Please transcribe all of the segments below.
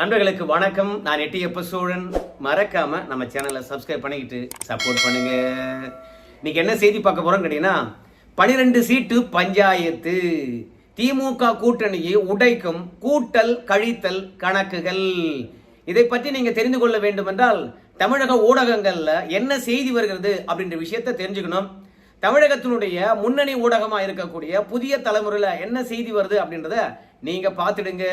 நண்பர்களுக்கு வணக்கம். நான் எட்டியப்ப சோழன் மறக்காம நம்ம சேனலை சப்ஸ்கிரைப் பண்ணிக்கிட்டு சப்போர்ட் பண்ணுங்க. இன்னைக்கு என்ன செய்தி பார்க்க போறோம் கேட்டீங்கன்னா பனிரெண்டு சீட்டு பஞ்சாயத்து. திமுக கூட்டணியை உடைக்கும் கூட்டல் கழித்தல் கணக்குகள். இதை பற்றி நீங்க தெரிந்து கொள்ள வேண்டும் என்றால் தமிழக ஊடகங்கள்ல என்ன செய்தி வருகிறது அப்படின்ற விஷயத்தை தெரிஞ்சுக்கணும். தமிழகத்தினுடைய முன்னணி ஊடகமாக இருக்கக்கூடிய புதிய தலைமுறையில் என்ன செய்தி வருது அப்படின்றத நீங்கள் பார்த்துடுங்க.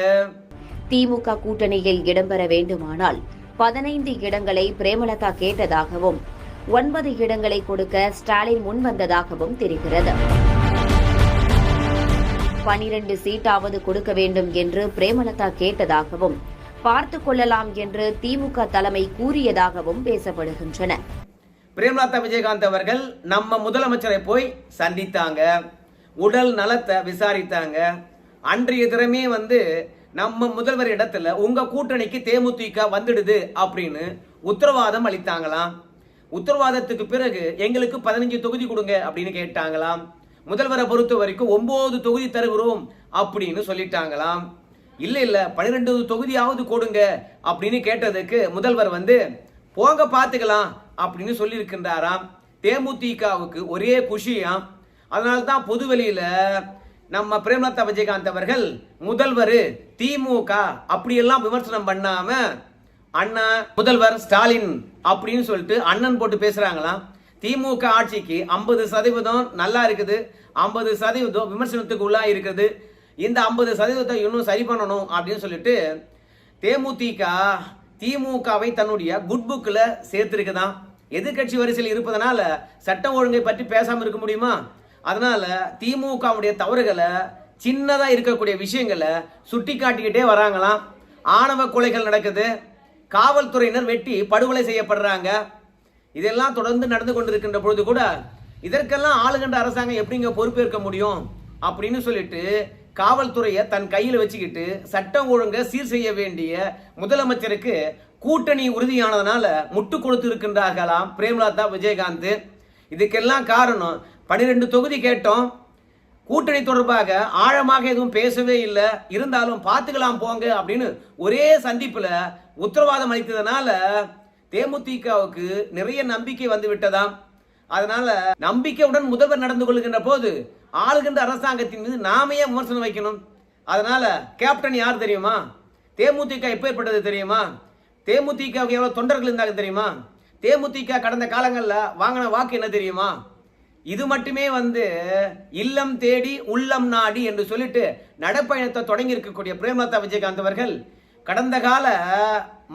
திமுக கூட்டணியில் இடம்பெற வேண்டுமானால் பதினைந்து இடங்களை பிரேமலதா கேட்டதாகவும் ஒன்பது இடங்களை கொடுக்க ஸ்டாலின் முன்வந்ததாகவும் தெரிகிறது. பனிரெண்டு சீட்டாவது கொடுக்க வேண்டும் என்று பிரேமலதா கேட்டதாகவும் பார்த்து கொள்ளலாம் என்று திமுக தலைமை கூறியதாகவும் பேசப்படுகின்றன. பிரேமலதா விஜயகாந்த் அவர்கள் நம்ம முதலமைச்சரை போய் சந்தித்தாங்க உடல் நலத்தை விசாரித்தாங்க அன்றைய தினமே வந்து நம்ம முதல்வர் இடத்துல உங்க கூட்டணிக்கு தேமுதிக வந்துடுது அப்படின்னு உத்தரவாதம் அளித்தாங்களாம் உத்தரவாதத்துக்கு பிறகு எங்களுக்கு பதினஞ்சு தொகுதி கொடுங்க அப்படின்னு கேட்டாங்களாம் முதல்வரை பொறுத்த வரைக்கும் ஒன்பது தொகுதி தருகிறோம் அப்படின்னு சொல்லிட்டாங்களாம் இல்ல இல்ல பன்னிரெண்டு தொகுதியாவது கொடுங்க அப்படின்னு கேட்டதுக்கு முதல்வர் வந்து போங்க பார்த்துக்கலாம் அப்படின்னு சொல்லியிருக்கின்றாராம் தேமுதிகவுக்கு ஒரே குஷியாம் அதனால தான் பொதுவெளியில நம்ம பிரேமலதா விஜயகாந்த் அவர்கள் முதல்வர் திமுக அப்படியெல்லாம் விமர்சனம் பண்ணாம அண்ணா முதல்வர் ஸ்டாலின் அப்படின்னு சொல்லிட்டு அண்ணன் போட்டு பேசுறாங்களாம். திமுக ஆட்சிக்கு ஐம்பது சதவீதம் நல்லா இருக்குது. ஐம்பது சதவீதம் விமர்சனத்துக்கு உள்ளா இருக்குது. இந்த ஐம்பது சதவீதத்தை இன்னும் சரி பண்ணணும் அப்படின்னு சொல்லிட்டு தேமுதிக திமுகவை தன்னுடைய குட் புக்கில் சேர்த்துருக்குதான் எதிர்கட்சி வரிசையில் இருப்பதனால சட்டம் ஒழுங்கை பற்றி பேசாமல் இருக்க முடியுமா? அதனால திமுகவுடைய தவறுகளை சின்னதாக இருக்கக்கூடிய விஷயங்களை சுட்டி காட்டிக்கிட்டே வராங்களாம். ஆணவ கொலைகள் நடக்குது. காவல்துறையினர் வெட்டி படுகொலை செய்யப்படுறாங்க. இதெல்லாம் தொடர்ந்து நடந்து கொண்டிருக்கின்ற பொழுது கூட இதற்கெல்லாம் ஆளுகின்ற அரசாங்கம் எப்படிங்க பொறுப்பேற்க முடியும் அப்படின்னு சொல்லிட்டு காவல்துறையை தன் கையில் வச்சுக்கிட்டு சட்டம் ஒழுங்கை சீர் செய்ய வேண்டிய முதலமைச்சருக்கு கூட்டணி உறுதியானதுனால முட்டு கொடுத்து இருக்கின்றார்களாம் பிரேம்லதா விஜயகாந்த். இதுக்கெல்லாம் காரணம் பன்னிரெண்டு தொகுதி கேட்டோம். கூட்டணி தொடர்பாக ஆழமாக எதுவும் பேசவே இல்லை. இருந்தாலும் பார்த்துக்கலாம் போங்க அப்படின்னு ஒரே சந்திப்பில் உத்தரவாதம் அளித்ததுனால தேமுதிகவுக்கு நிறைய நம்பிக்கை வந்து விட்டதாம். அதனால நம்பிக்கையுடன் முதல்வர் நடந்து கொள்கின்ற போது ஆளுகின்ற அரசாங்கத்தின் மீது நாமே விமர்சனம் வைக்கணும். அதனால கேப்டன் யார் தெரியுமா? தேமுதிக எப்பேற்பட்டது தெரியுமா? தேமுதிகவுக்கு எவ்வளோ தொண்டர்கள் இருந்தாங்க தெரியுமா? தேமுதிக கடந்த காலங்களில் வாங்கின வாக்கு என்ன தெரியுமா? இது மட்டுமே வந்து இல்லம் தேடி உள்ளம் நாடி என்று சொல்லிட்டு நடப்பயணத்தை தொடங்கி இருக்கக்கூடிய பிரேமலதா விஜயகாந்த் அவர்கள் கடந்த கால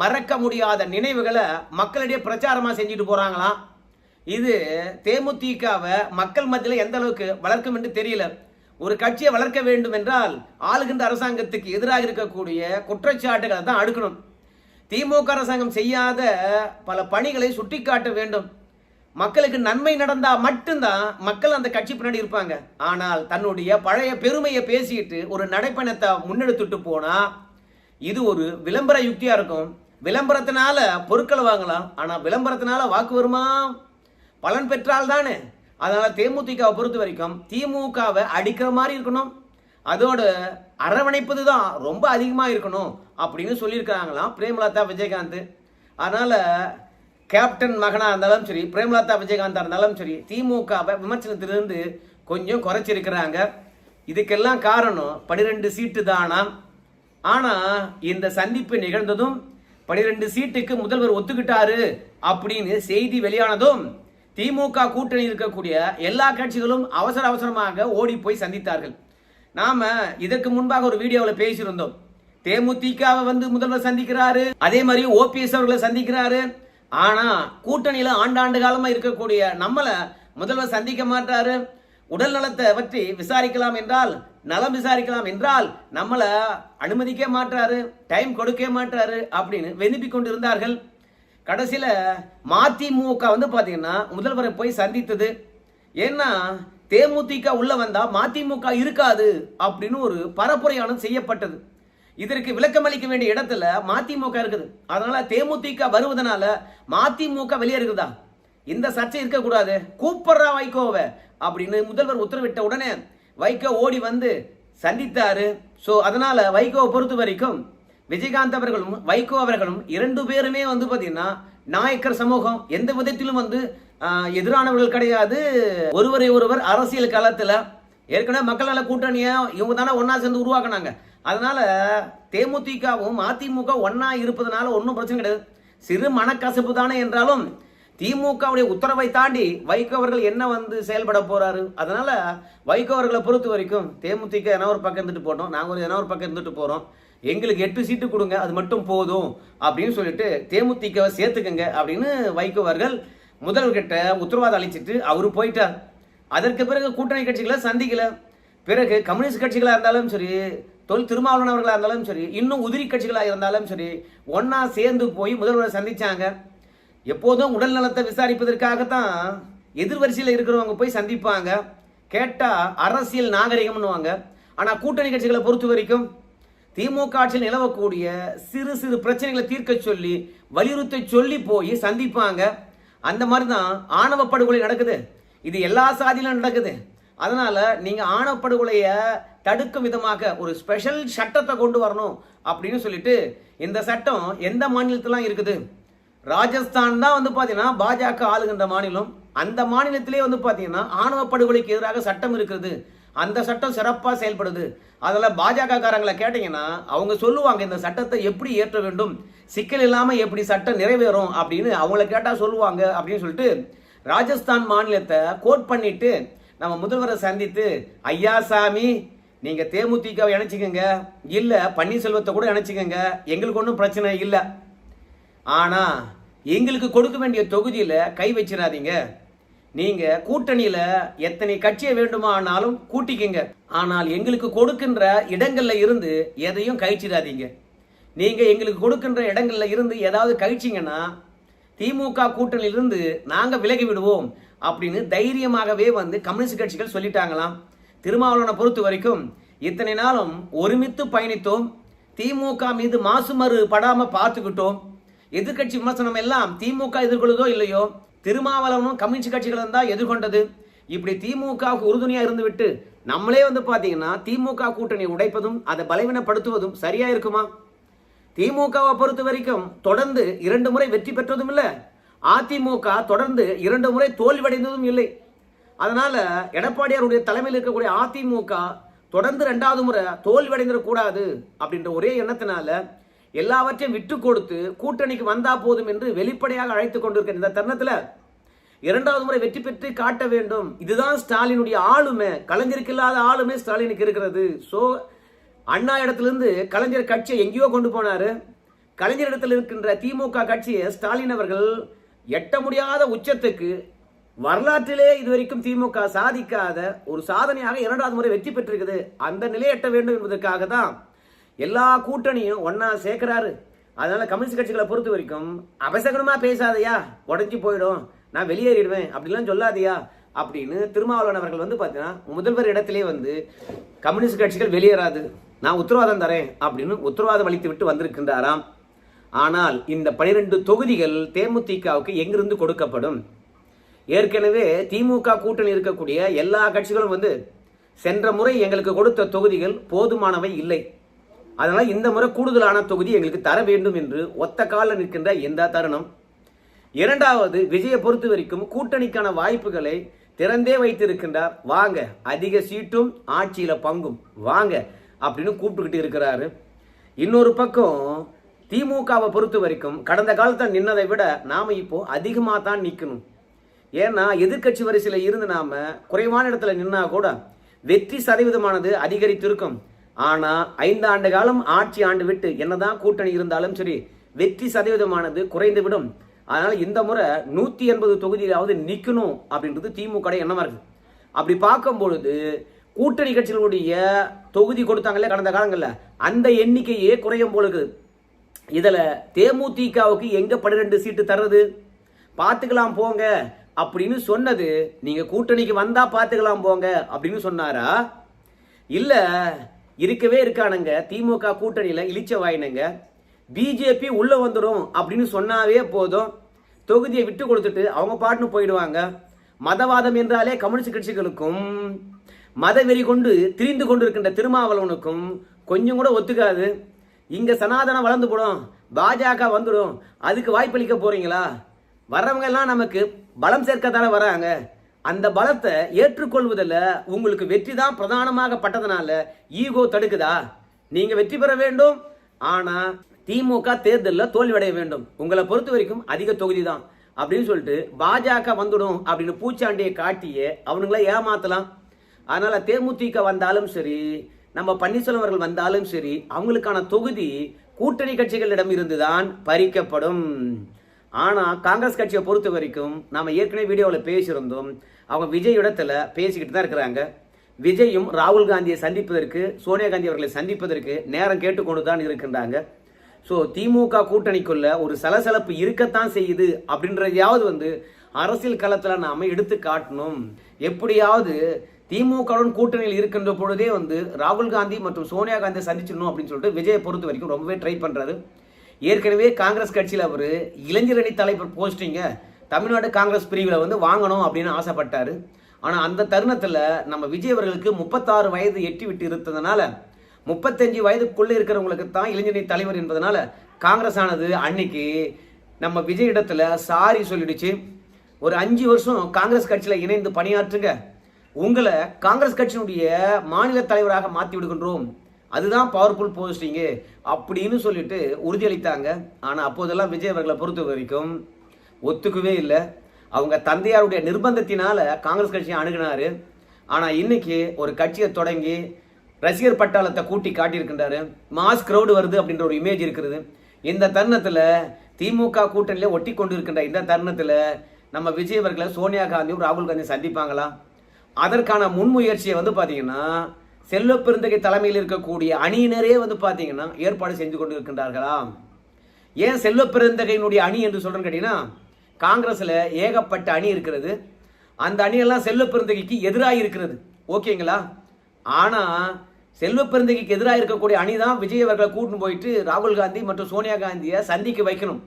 மறக்க முடியாத நினைவுகளை மக்களிடையே பிரச்சாரமாக செஞ்சுட்டு போறாங்களாம். இது தேமுதிகவை மக்கள் மத்தியில் எந்த அளவுக்கு வளர்க்கும் என்று தெரியல. ஒரு கட்சியை வளர்க்க வேண்டும் என்றால் ஆளுகின்ற அரசாங்கத்துக்கு எதிராக இருக்கக்கூடிய குற்றச்சாட்டுகளை தான் அடுக்கணும். திமுக அரசாங்கம் செய்யாத பல பணிகளை சுட்டிக்காட்ட வேண்டும். மக்களுக்கு நன்மை நடந்தா மட்டும்தான் மக்கள் அந்த கட்சி பின்னாடி இருப்பாங்க. ஆனால் தன்னுடைய பழைய பெருமையை பேசிட்டு ஒரு நடைப்பயணத்தை முன்னெடுத்துட்டு போனா இது ஒரு விளம்பர யுக்தியா இருக்கும். விளம்பரத்தினால பொருட்களை வாங்கலாம். ஆனால் விளம்பரத்தினால வாக்கு வருமா? பலன் பெற்றால் தானே. அதனால தேமுதிகவை பொறுத்த வரைக்கும் திமுகவை அடிக்கிற மாதிரி இருக்கணும். அதோட அரவணைப்பது தான் ரொம்ப அதிகமாக இருக்கணும் அப்படின்னு சொல்லியிருக்காங்களாம் பிரேமலதா விஜயகாந்த். அதனால் கேப்டன் மகனாக இருந்தாலும் சரி பிரேமலதா விஜயகாந்தாக இருந்தாலும் சரி திமுகவை விமர்சனத்திலிருந்து கொஞ்சம் குறைச்சிருக்கிறாங்க. இதுக்கெல்லாம் காரணம் பனிரெண்டு சீட்டு தானாம் ஆனால் இந்த சந்திப்பு நிகழ்ந்ததும் பனிரெண்டு சீட்டுக்கு முதல்வர் ஒத்துக்கிட்டாரு அப்படின்னு செய்தி வெளியானதும் திமுக கூட்டணி இருக்கக்கூடிய எல்லா கட்சிகளும் அவசர அவசரமாக ஓடி போய் சந்தித்தார்கள். நாம இதற்கு முன்பாக ஒரு வீடியோவில் பேசியிருந்தோம். தேமுதிகவை வந்து முதல்வர் சந்திக்கிறாரு அதே மாதிரி ஓபிஎஸ் அவர்களை சந்திக்கிறாரு ஆனா கூட்டணியில ஆண்டாண்டு காலமா இருக்கக்கூடிய நம்மளை முதல்வர் சந்திக்க மாட்டாரு. உடல் நலத்தை பற்றி விசாரிக்கலாம் என்றால் நலம் விசாரிக்கலாம் என்றால் நம்மளை அனுமதிக்க மாட்டாரு டைம் கொடுக்க மாட்டாரு அப்படின்னு விரும்பி கொண்டிருந்தார்கள். கடைசியில் மதிமுக வந்து பார்த்தீங்கன்னா முதல்வரை போய் சந்தித்தது. ஏன்னா தேமுதிக உள்ள வந்தா மதிமுக இருக்காது அப்படின்னு ஒரு பரப்புரையானம் செய்யப்பட்டது. இதற்கு விளக்கம் அளிக்க வேண்டிய இடத்துல மதிமுக இருக்குது. அதனால தேமுதிக வருவதனால மதிமுக வெளியே இருக்குதா? இந்த சர்ச்சை இருக்கக்கூடாது. கூப்பிடுறா வைகோவை அப்படின்னு முதல்வர் உத்தரவிட்ட உடனே வைகோ ஓடி வந்து சந்தித்தாரு. ஸோ அதனால வைகோவை பொறுத்த வரைக்கும் விஜயகாந்த் அவர்களும் வைகோ அவர்களும் இரண்டு பேருமே வந்து பார்த்தீங்கன்னா நாயக்கர் சமூகம். எந்த விதத்திலும் வந்து எதிரானவர்கள் கிடையாது. ஒருவரை ஒருவர் அரசியல் களத்தில் ஏற்கனவே மக்கள் நல கூட்டணியை இவங்க தானே ஒன்றா சேர்ந்து உருவாக்குனாங்க. அதனால தேமுதிகவும் அதிமுக ஒன்றா இருப்பதனால ஒன்றும் பிரச்சனை கிடையாது. சிறு மனக்கசப்பு தானே என்றாலும் திமுகவுடைய உத்தரவை தாண்டி வைகோ அவர்கள் என்ன வந்து செயல்பட போறாரு? அதனால வைகோ அவர்களை பொறுத்த வரைக்கும் தேமுதிக என்ன ஒரு பக்கம் இருந்துட்டு போட்டோம் நாங்கள் ஒரு என்ன ஒரு பக்கம் இருந்துட்டு போறோம். எங்களுக்கு எட்டு சீட்டு கொடுங்க அது மட்டும் போதும் அப்படின்னு சொல்லிட்டு தேமுதிகவை சேர்த்துக்கங்க அப்படின்னு வைகோ அவர்கள் முதல்வர்கிட்ட உத்தரவாதம் அளிச்சிட்டு அவர் போயிட்டார். அதற்கு பிறகு கூட்டணி கட்சிகளை சந்திக்கல. பிறகு கம்யூனிஸ்ட் கட்சிகளாக இருந்தாலும் சரி தொல் திருமாவளவன் அவர்களாக இருந்தாலும் சரி இன்னும் உதிரி கட்சிகளாக இருந்தாலும் சரி ஒன்றா சேர்ந்து போய் முதல்வரை சந்திச்சாங்க. எப்போதும் உடல் நலத்தை விசாரிப்பதற்காகத்தான் எதிர்வரிசையில் இருக்கிறவங்க போய் சந்திப்பாங்க. கேட்டால் அரசியல் நாகரிகம்னுவாங்க. ஆனால் கூட்டணி கட்சிகளை பொறுத்த வரைக்கும் திமுக ஆட்சியில் நிலவக்கூடிய சிறு சிறு பிரச்சனைகளை தீர்க்க சொல்லி வலியுறுத்த சொல்லி போய் சந்திப்பாங்க. அந்த மாதிரி தான் ஆணவ படுகொலை நடக்குது. இது எல்லா சாதியிலும் நடக்குது. அதனால நீங்க ஆணப்படுகொலையை தடுக்கும் விதமாக ஒரு ஸ்பெஷல் சட்டத்தை கொண்டு வரணும் அப்படின்னு சொல்லிட்டு இந்த சட்டம் எந்த மாநிலத்திலாம் இருக்குது? ராஜஸ்தான் தான் வந்து பார்த்தீங்கன்னா பாஜக ஆளுகின்ற மாநிலம். அந்த மாநிலத்திலே வந்து பார்த்தீங்கன்னா ஆணவ படுகொலைக்கு எதிராக சட்டம் இருக்குது. அந்த சட்டம் சிறப்பாக செயல்படுது. அதில் பாஜக காரங்களை கேட்டீங்கன்னா அவங்க சொல்லுவாங்க இந்த சட்டத்தை எப்படி ஏற்ற வேண்டும்? சிக்கல் இல்லாமல் எப்படி சட்டம் நிறைவேறும் அப்படின்னு அவங்கள கேட்டால் சொல்லுவாங்க அப்படின்னு சொல்லிட்டு ராஜஸ்தான் மாநிலத்தை கோட் பண்ணிட்டு நம்ம முதல்வரை சந்தித்து ஐயா சாமி நீங்கள் தேமுதிகவை இணைச்சிக்கோங்க. இல்லை பன்னீர்செல்வத்தை கூட இணைச்சிக்கோங்க. எங்களுக்கு ஒன்றும் பிரச்சனை இல்லை. ஆனால் எங்களுக்கு கொடுக்க வேண்டிய தொகுதியில் கை வச்சிடாதீங்க நீங்கள் கூட்டணியில் எத்தனை கட்சியை வேண்டுமானாலும் கூட்டிக்கங்க. ஆனால் எங்களுக்கு கொடுக்கின்ற இடங்களில் இருந்து எதையும் கழிச்சிடாதீங்க நீங்கள் எங்களுக்கு கொடுக்கின்ற இடங்களில் இருந்து ஏதாவது கழிச்சிங்கன்னா திமுக கூட்டணியிலிருந்து நாங்கள் விலகி விடுவோம். அப்படின்னு தைரியமாகவே வந்து கம்யூனிஸ்ட் கட்சிகள் சொல்லிட்டாங்களாம். திருமாவளவனை பொறுத்த வரைக்கும் இத்தனை நாளும் ஒருமித்து பயணித்தோம். திமுக மீது மாசுமறு படாம பார்த்துக்கிட்டோம். எதிர்க்கட்சி விமர்சனம் எல்லாம் திமுக எதிர்கொள்ளுதோ இல்லையோ? திருமாவளவனும் கம்யூனிஸ்ட் கட்சிகளும் தான் எதிர்கொண்டது. இப்படி திமுகவுக்கு உறுதுணையா இருந்து விட்டு நம்மளே வந்து பாத்தீங்கன்னா திமுக கூட்டணி உடைப்பதும் அதை பலவீனப்படுத்துவதும் சரியா இருக்குமா? திமுகவை பொறுத்த வரைக்கும் தொடர்ந்து இரண்டு முறை வெற்றி பெற்றதும் இல்லை. அதிமுக தொடர்ந்து இரண்டு முறை தோல்வியடைந்ததும் இல்லை. அதனால எடப்பாடியாருடைய தலைமையில் இருக்கக்கூடிய அதிமுக தொடர்ந்து ரெண்டாவது முறை தோல்வியடைந்துடக்கூடாது அப்படின்ற ஒரே எண்ணத்தினால எல்லாவற்றையும் விட்டு கொடுத்து கூட்டணிக்கு வந்தா போதும் என்று வெளிப்படையாக அழைத்து கொண்டிருக்கிற இந்த தருணத்தில் இரண்டாவது முறை வெற்றி பெற்று காட்ட வேண்டும். இதுதான் ஸ்டாலினுடைய ஆளுமை. கலைஞருக்கு இல்லாத ஆளுமை ஸ்டாலினுக்கு இருக்கிறது. ஸோ அண்ணா இடத்துலேருந்து கலைஞர் கட்சியை எங்கேயோ கொண்டு போனார். கலைஞர் இடத்தில் இருக்கின்ற திமுக கட்சியை ஸ்டாலின் அவர்கள் எட்ட முடியாத உச்சத்துக்கு வரலாற்றிலே இதுவரைக்கும் திமுக சாதிக்காத ஒரு சாதனையாக இரண்டாவது முறை வெற்றி பெற்றிருக்குது. அந்த நிலையை எட்ட வேண்டும் என்பதற்காக தான் எல்லா கூட்டணியும் ஒன்னா சேர்க்கிறாரு. அதனால கம்யூனிஸ்ட் கட்சிகளை பொறுத்த வரைக்கும் அபசகனமா பேசாதயா உடஞ்சி போயிடும் நான் வெளியேறிடுவேன் அப்படிலாம் சொல்லாதியா அப்படின்னு திருமாவளவன் அவர்கள் வந்து பார்த்தீங்கன்னா முதல்வர் இடத்திலே வந்து கம்யூனிஸ்ட் கட்சிகள் வெளியேறாது நான் உத்தரவாதம் தரேன் அப்படின்னு உத்தரவாதம் அளித்து விட்டு வந்திருக்கின்றாராம். ஆனால் இந்த பனிரெண்டு தொகுதிகள் தேமுதிகவுக்கு எங்கிருந்து கொடுக்கப்படும்? ஏற்கனவே திமுக கூட்டணி இருக்கக்கூடிய எல்லா கட்சிகளும் வந்து சென்ற முறை எங்களுக்கு கொடுத்த தொகுதிகள் போதுமானவை இல்லை. அதனால் இந்த முறை கூடுதலான தொகுதி எங்களுக்கு தர வேண்டும் என்று ஒத்த காலில் நிற்கின்ற எந்த தருணம்? இரண்டாவது விஜயை பொறுத்த வரைக்கும் கூட்டணிக்கான வாய்ப்புகளை திறந்தே வைத்திருக்கின்றார். வாங்க அதிக சீட்டும் ஆட்சியில் பங்கும். வாங்க அப்படின்னு கூப்பிட்டுக்கிட்டு இருக்கிறாரு. இன்னொரு பக்கம் திமுகவை பொறுத்த வரைக்கும் கடந்த காலத்தில் நின்னதை விட நாம் இப்போ அதிகமாக தான் நிற்கணும் ஏன்னா எதிர்க்கட்சி வரிசையில் இருந்து நாம குறைவான இடத்துல நின்னா கூட வெற்றி சதவீதமானது அதிகரித்திருக்கும். ஆனால் ஐந்து ஆண்டு காலம் ஆட்சி ஆண்டு விட்டு என்னதான் கூட்டணி இருந்தாலும் சரி வெற்றி சதவீதமானது குறைந்து விடும் இந்த முறை நூற்றி எண்பது தொகுதியிலாவது நிற்கணும் அப்படின்றது திமுக எண்ணமாக இருக்குது அப்படி பார்க்கும் பொழுது கூட்டணி கட்சிகளுடைய தொகுதி கொடுத்தாங்களே கடந்த காலங்களில்? அந்த எண்ணிக்கையே குறையும் போல இருக்குது இதில் தேமுதிகவுக்கு எங்கே பன்னிரெண்டு சீட்டு தர்றது? பார்த்துக்கலாம் போங்க. அப்படின்னு சொன்னது நீங்கள் கூட்டணிக்கு வந்தால் பார்த்துக்கலாம் போங்க அப்படின்னு சொன்னாரா? இல்லை இருக்கவே இருக்கானுங்க. திமுக கூட்டணியில் இழிச்ச வாயினுங்க. பிஜேபி உள்ளே வந்துடும் அப்படின்னு சொன்னாவே போதும். தொகுதியை விட்டு கொடுத்துட்டு அவங்க பாட்டுன்னு போயிடுவாங்க. மதவாதம் என்றாலே கம்யூனிஸ்ட் கட்சிகளுக்கும் மதவெறி கொண்டு திரிந்து கொண்டு இருக்கின்ற திருமாவளவனுக்கும் கொஞ்சம் கூட ஒத்துக்காது. இங்க சனாதனம் வளர்ந்து போடும். பாஜக வந்துடும். அதுக்கு வாய்ப்பளிக்க போறீங்களா? வர்றவங்க எல்லாம் நமக்கு பலம் சேர்க்கத்தானே வராங்க. அந்த பலத்தை ஏற்றுக்கொள்வதில் உங்களுக்கு வெற்றி தான் பிரதானமாக பட்டதுனால ஈகோ தடுக்குதா? நீங்க வெற்றி பெற வேண்டும். ஆனா திமுக தேர்தலில் தோல்வியடைய வேண்டும். உங்களை பொறுத்த வரைக்கும் அதிக தொகுதி தான். அப்படின்னு சொல்லிட்டு பாஜக வந்துடும் அப்படின்னு பூச்சாண்டியை காட்டியே அவனுங்கள ஏமாத்தலாம். அதனால தேமுதிக வந்தாலும் சரி நம்ம பன்னீர்செல்வம் அவர்கள் வந்தாலும் சரி அவங்களுக்கான தொகுதி கூட்டணி கட்சிகளிடம் இருந்துதான் பறிக்கப்படும். ஆனால் காங்கிரஸ் கட்சியை பொறுத்த வரைக்கும் நாம் ஏற்கனவே வீடியோவில் பேசியிருந்தோம். அவங்க விஜய் இடத்துல பேசிக்கிட்டு தான் இருக்கிறாங்க. விஜயும் ராகுல் காந்தியை சந்திப்பதற்கு சோனியா காந்தி அவர்களை சந்திப்பதற்கு நேரம் கேட்டுக்கொண்டு தான் இருக்கின்றாங்க. ஸோ திமுக கூட்டணிக்குள்ள ஒரு சலசலப்பு இருக்கத்தான் செய்யுது அப்படின்றதையாவது வந்து அரசியல் களத்தில் நாம எடுத்து காட்டணும். எப்படியாவது திமுகவுடன் கூட்டணியில் இருக்கின்ற பொழுதே வந்து ராகுல் காந்தி மற்றும் சோனியா காந்தியை சந்திச்சிடணும் அப்படின்னு சொல்லிட்டு விஜயை பொறுத்த வரைக்கும் ரொம்பவே ட்ரை பண்ணுறாரு ஏற்கனவே காங்கிரஸ் கட்சியில் அவர் இளைஞரணி தலைவர் போஸ்டிங்க தமிழ்நாடு காங்கிரஸ் பிரிவில் வந்து வாங்கணும் அப்படின்னு ஆசைப்பட்டார். ஆனால் அந்த தருணத்தில் நம்ம விஜய் அவர்களுக்கு முப்பத்தாறு வயது எட்டி விட்டு இருந்ததுனால முப்பத்தஞ்சு வயதுக்குள்ளே இருக்கிறவங்களுக்கு தான் இளைஞரணி தலைவர் என்பதனால காங்கிரஸ் ஆனது அன்னைக்கு நம்ம விஜய் இடத்துல சாரி சொல்லிடுச்சு. ஒரு அஞ்சு வருஷம் காங்கிரஸ் கட்சியில் இணைந்து பணியாற்றுங்க. உங்களை காங்கிரஸ் கட்சியினுடைய மாநில தலைவராக மாற்றி விடுகின்றோம். அதுதான் பவர்ஃபுல் போஸ்டிங்கு அப்படின்னு சொல்லிட்டு உறுதியளித்தாங்க. ஆனால் அப்போதெல்லாம் விஜய் அவர்களை பொறுத்த வரைக்கும் ஒத்துக்கவே இல்லை. அவங்க தந்தையாருடைய நிர்பந்தத்தினால காங்கிரஸ் கட்சியை அணுகினார். ஆனால் இன்னைக்கு ஒரு கட்சியை தொடங்கி ரசிகர் பட்டாளத்தை கூட்டி காட்டியிருக்கின்றாரு. மாஸ் க்ரௌடு வருது அப்படின்ற ஒரு இமேஜ் இருக்கிறது. இந்த தருணத்தில் திமுக கூட்டணியில் ஒட்டி கொண்டு இருக்கின்ற இந்த தருணத்தில் நம்ம விஜய் அவர்களை சோனியா காந்தியும் ராகுல் காந்தியும் சந்திப்பாங்களா? அதற்கான முன்முயற்சியை வந்து பார்த்தீங்கன்னா செல்வ பெருந்தகை தலைமையில் இருக்கக்கூடிய அணியினரே வந்து பார்த்தீங்கன்னா ஏற்பாடு செஞ்சு கொண்டு இருக்கின்றார்களா ஏன் செல்வ பெருந்தகையினுடைய அணி என்று சொல்கிறேன்னு கேட்டிங்கன்னா காங்கிரஸில் ஏகப்பட்ட அணி இருக்கிறது. அந்த அணியெல்லாம் செல்வ பெருந்தகைக்கு எதிராக இருக்கிறது. ஓகேங்களா? ஆனால் செல்வ பெருந்தகைக்கு எதிராக இருக்கக்கூடிய அணி தான் விஜய் அவர்களை கூட்டின்னு போயிட்டு ராகுல் காந்தி மற்றும் சோனியா காந்தியை சந்திக்க வைக்கணும்.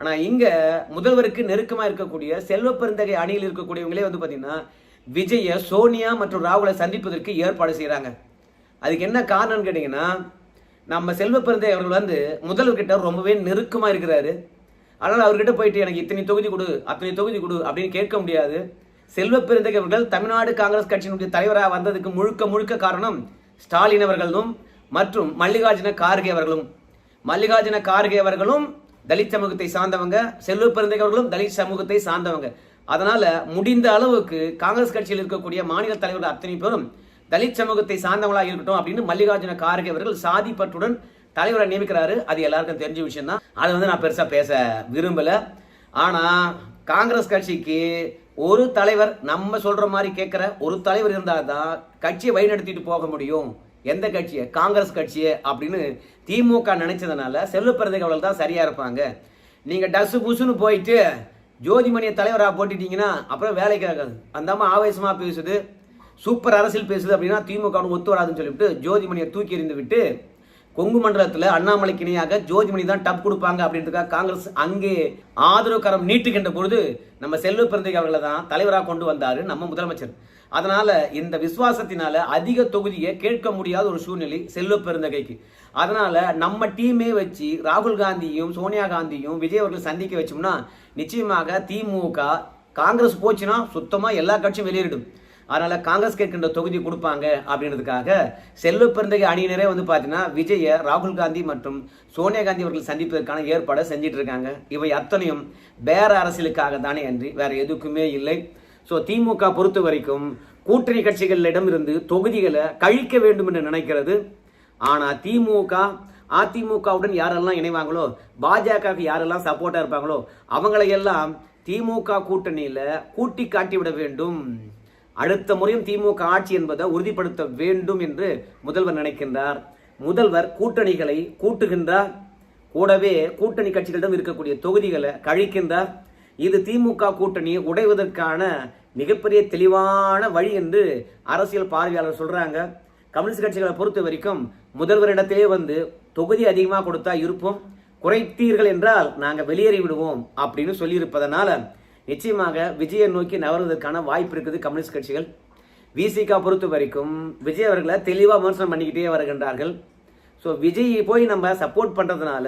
ஆனால் இங்கே முதல்வருக்கு நெருக்கமாக இருக்கக்கூடிய செல்வ பெருந்தகை அணியில் இருக்கக்கூடியவங்களே வந்து பார்த்தீங்கன்னா விஜயை சோனியா மற்றும் ராகுலை சந்திப்பதற்கு ஏற்பாடு செய்கிறாங்க அதுக்கு என்ன காரணம்னு கேட்டிங்கன்னா நம்ம செல்வ பெருந்தகை அவர்கள் வந்து முதல்வர்கிட்ட ரொம்பவே நெருக்கமாக இருக்கிறாரு. அதனால் அவர்கிட்ட போயிட்டு எனக்கு இத்தனை தொகுதி கொடு அத்தனை தொகுதி கொடு அப்படின்னு கேட்க முடியாது. செல்வ பெருந்தகை அவர்கள் தமிழ்நாடு காங்கிரஸ் கட்சியினுடைய தலைவராக வந்ததுக்கு முழுக்க முழுக்க காரணம் ஸ்டாலின் அவர்களும் மற்றும் மல்லிகார்ஜுன கார்கே அவர்களும். மல்லிகார்ஜுன கார்கே அவர்களும் தலித் சமூகத்தை சார்ந்தவங்க செல்வ பிறந்தவர்களும் அவர்களும் தலித் சமூகத்தை சார்ந்தவங்க. அதனால முடிந்த அளவுக்கு காங்கிரஸ் கட்சியில் இருக்கக்கூடிய மாநில தலைவர்கள் அத்தனை பேரும் தலித் சமூகத்தை சார்ந்தவங்களா இருக்கட்டும் அப்படின்னு மல்லிகார்ஜுன கார்கே அவர்கள் சாதி பற்றுடன் தலைவரை நியமிக்கிறாரு. அது எல்லாருக்கும் தெரிஞ்ச விஷயம் தான் அதை வந்து நான் பெருசா பேச விரும்பல. ஆனா காங்கிரஸ் கட்சிக்கு ஒரு தலைவர் நம்ம சொல்ற மாதிரி கேட்கிற ஒரு தலைவர் இருந்தால் தான் கட்சியை வழிநடத்திட்டு போக முடியும். எந்த கட்சியை? காங்கிரஸ் கட்சியை அப்படின்னு திமுக நினைச்சதுனால செல்வ பிறந்தகை தான் சரியா இருப்பாங்க. நீங்க டசு புசுன்னு போயிட்டு ஜோதிமணியை தலைவராக போட்டுட்டீங்கன்னா அப்புறம் வேலைக்கு ஆகாது அந்த அம்மா ஆவேசமாக பேசுது. சூப்பர் அரசியல் பேசுது அப்படின்னா திமுக ஒத்து வராதுன்னு சொல்லிவிட்டு ஜோதிமணியை தூக்கி எறிந்து விட்டு கொங்கு மண்டலத்தில் அண்ணாமலைக்கு இணையாக ஜோதிமணி தான் டப் கொடுப்பாங்க அப்படின்றதுக்காக காங்கிரஸ் அங்கே ஆதரவு கரம் நீட்டுகின்ற பொழுது நம்ம செல்வ பிறந்தகை அவர்களை தான் தலைவராக கொண்டு வந்தார் நம்ம முதலமைச்சர். அதனால இந்த விசுவாசத்தினால அதிக தொகுதியை கேட்க முடியாத ஒரு சூழ்நிலை செல்வ பெருந்தகைக்கு. அதனால நம்ம டீமே வச்சு ராகுல் காந்தியும் சோனியா காந்தியும் விஜய் அவர்கள் சந்திக்க வச்சோம்னா நிச்சயமாக திமுக காங்கிரஸ் போச்சுன்னா சுத்தமாக எல்லா கட்சியும் வெளியிடும் அதனால காங்கிரஸ் கேட்கின்ற தொகுதி கொடுப்பாங்க அப்படின்றதுக்காக செல்வ பெருந்தகை அணியினரே வந்து பார்த்தீங்கன்னா விஜய ராகுல் காந்தி மற்றும் சோனியா காந்தி அவர்கள் சந்திப்பதற்கான ஏற்பாடை செஞ்சிட்டு இருக்காங்க. இவை அத்தனையும் பேர அரசியலுக்காக தானே அன்றி வேற எதுக்குமே இல்லை. ஸோ திமுக பொறுத்த வரைக்கும் கூட்டணி கட்சிகளிடம் இருந்து தொகுதிகளை கழிக்க வேண்டும் என்று நினைக்கிறது. ஆனால் திமுக அதிமுகவுடன் யாரெல்லாம் இணைவாங்களோ பாஜகவுக்கு யாரெல்லாம் சப்போர்ட்டாக இருப்பாங்களோ அவங்களையெல்லாம் திமுக கூட்டணியில் கூட்டி காட்டி விட வேண்டும். அடுத்த முறையும் திமுக ஆட்சி என்பதை உறுதிப்படுத்த வேண்டும் என்று முதல்வர் நினைக்கின்றார். முதல்வர் கூட்டணிகளை கூட்டுகின்றார். கூடவே கூட்டணி கட்சிகளிடம் இருக்கக்கூடிய தொகுதிகளை கழிக்கின்றார். இது திமுக கூட்டணி உடைவதற்கான மிகப்பெரிய தெளிவான வழி என்று அரசியல் பார்வையாளர் சொல்றாங்க. கம்யூனிஸ்ட் கட்சிகளை பொறுத்த வரைக்கும் முதல்வரிடத்திலே வந்து தொகுதி அதிகமாக கொடுத்தா இருப்போம். குறைத்தீர்கள் என்றால் நாங்கள் வெளியேறி விடுவோம் அப்படின்னு சொல்லியிருப்பதனால நிச்சயமாக விஜயை நோக்கி நகர்வதற்கான வாய்ப்பு இருக்குது கம்யூனிஸ்ட் கட்சிகள். விசிகா பொறுத்த வரைக்கும் விஜய் அவர்களை தெளிவாக விமர்சனம் பண்ணிக்கிட்டே வருகின்றார்கள். ஸோ விஜயை போய் நம்ம சப்போர்ட் பண்ணுறதுனால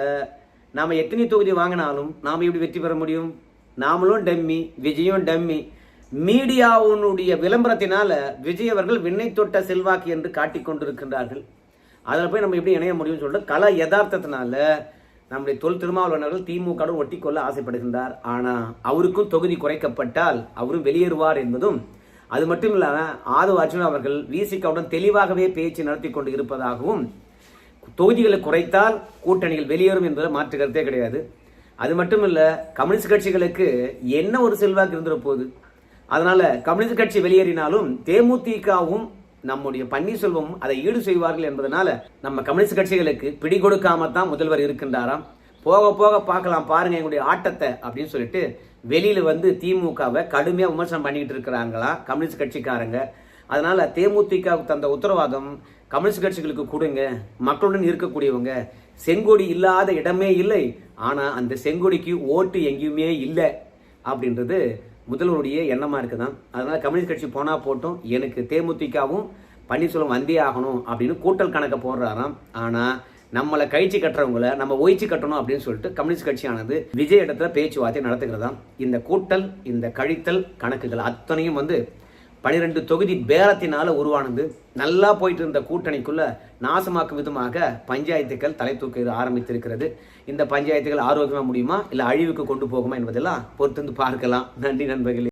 நாம் எத்தனை தொகுதி வாங்கினாலும் நாம் எப்படி வெற்றி பெற முடியும்? நாமளும் டம்மி விஜயும் டம்மி. மீடியாவுனுடைய விளம்பரத்தினால விஜய் அவர்கள் விண்ணை தொட்ட செல்வாக்கு என்று காட்டிக்கொண்டிருக்கின்றார்கள் அதில் போய் நம்ம எப்படி இணைய முடியும்னு சொல்லிட்டு கல யதார்த்தத்தினால நம்முடைய தொல் திருமாவளவர்கள் திமுக ஒட்டி கொள்ள ஆசைப்படுகின்றார். ஆனால் அவருக்கும் தொகுதி குறைக்கப்பட்டால் அவரும் வெளியேறுவார் என்பதும் அது மட்டும் இல்லாமல் ஆதவ அர்ஜுன் அவர்கள் விசிகாவுடன் தெளிவாகவே பேச்சு நடத்தி கொண்டு இருப்பதாகவும் தொகுதிகளை குறைத்தால் கூட்டணிகள் வெளியேறும் என்பது மாற்று கருத்தே கிடையாது. அது மட்டும் இல்லை கம்யூனிஸ்ட் கட்சிகளுக்கு என்ன ஒரு செல்வாக்கு இருந்துட போகுது அதனால கம்யூனிஸ்ட் கட்சி வெளியேறினாலும் தேமுதிகவும் நம்முடைய பன்னீர்செல்வம் அதை ஈடு செய்வார்கள் என்பதனால நம்ம கம்யூனிஸ்ட் கட்சிகளுக்கு பிடி கொடுக்காம தான் முதல்வர் இருக்கின்றாராம். போக போக பார்க்கலாம் பாருங்க எங்களுடைய ஆட்டத்தை அப்படின்னு சொல்லிட்டு வெளியில வந்து திமுகவை கடுமையாக விமர்சனம் பண்ணிட்டு இருக்கிறாங்களா கம்யூனிஸ்ட் கட்சிக்காரங்க. அதனால தேமுதிகவுக்கு தந்த உத்தரவாதம் கம்யூனிஸ்ட் கட்சிகளுக்கு கொடுங்க மக்களுடன் இருக்கக்கூடியவங்க செங்கொடி இல்லாத இடமே இல்லை. ஆனால் அந்த செங்கொடிக்கு ஓட்டு எங்கேயுமே இல்லை அப்படின்றது முதல்வருடைய இருக்குது தான் அதனால் கம்யூனிஸ்ட் கட்சி போனால் போட்டும் எனக்கு தேமுதிகவும் பன்னீர்செல்வம் வந்தே ஆகணும் அப்படின்னு கூட்டல் கணக்கை போடுறாராம். ஆனால் நம்மளை கழிச்சு கட்டுறவங்கள நம்ம ஒய்ச்சி கட்டணும் அப்படின்னு சொல்லிட்டு கம்யூனிஸ்ட் கட்சியானது விஜய் இடத்துல பேச்சுவார்த்தை நடத்துகிறதாம். இந்த கூட்டல் இந்த கழித்தல் கணக்குகள் அத்தனையும் வந்து பனிரெண்டு தொகுதி பேரத்தினால உருவானது. நல்லா போயிட்டு இருந்த கூட்டணிக்குள்ள நாசமாக்கும் விதமாக பஞ்சாயத்துக்கள் தலை தூக்க ஆரம்பித்திருக்கிறது. இந்த பஞ்சாயத்துகள் ஆரோக்கியமா முடியுமா? இல்ல அழிவுக்கு கொண்டு போகுமா என்பதெல்லாம் பொறுத்திருந்து பார்க்கலாம். நன்றி நண்பர்களே.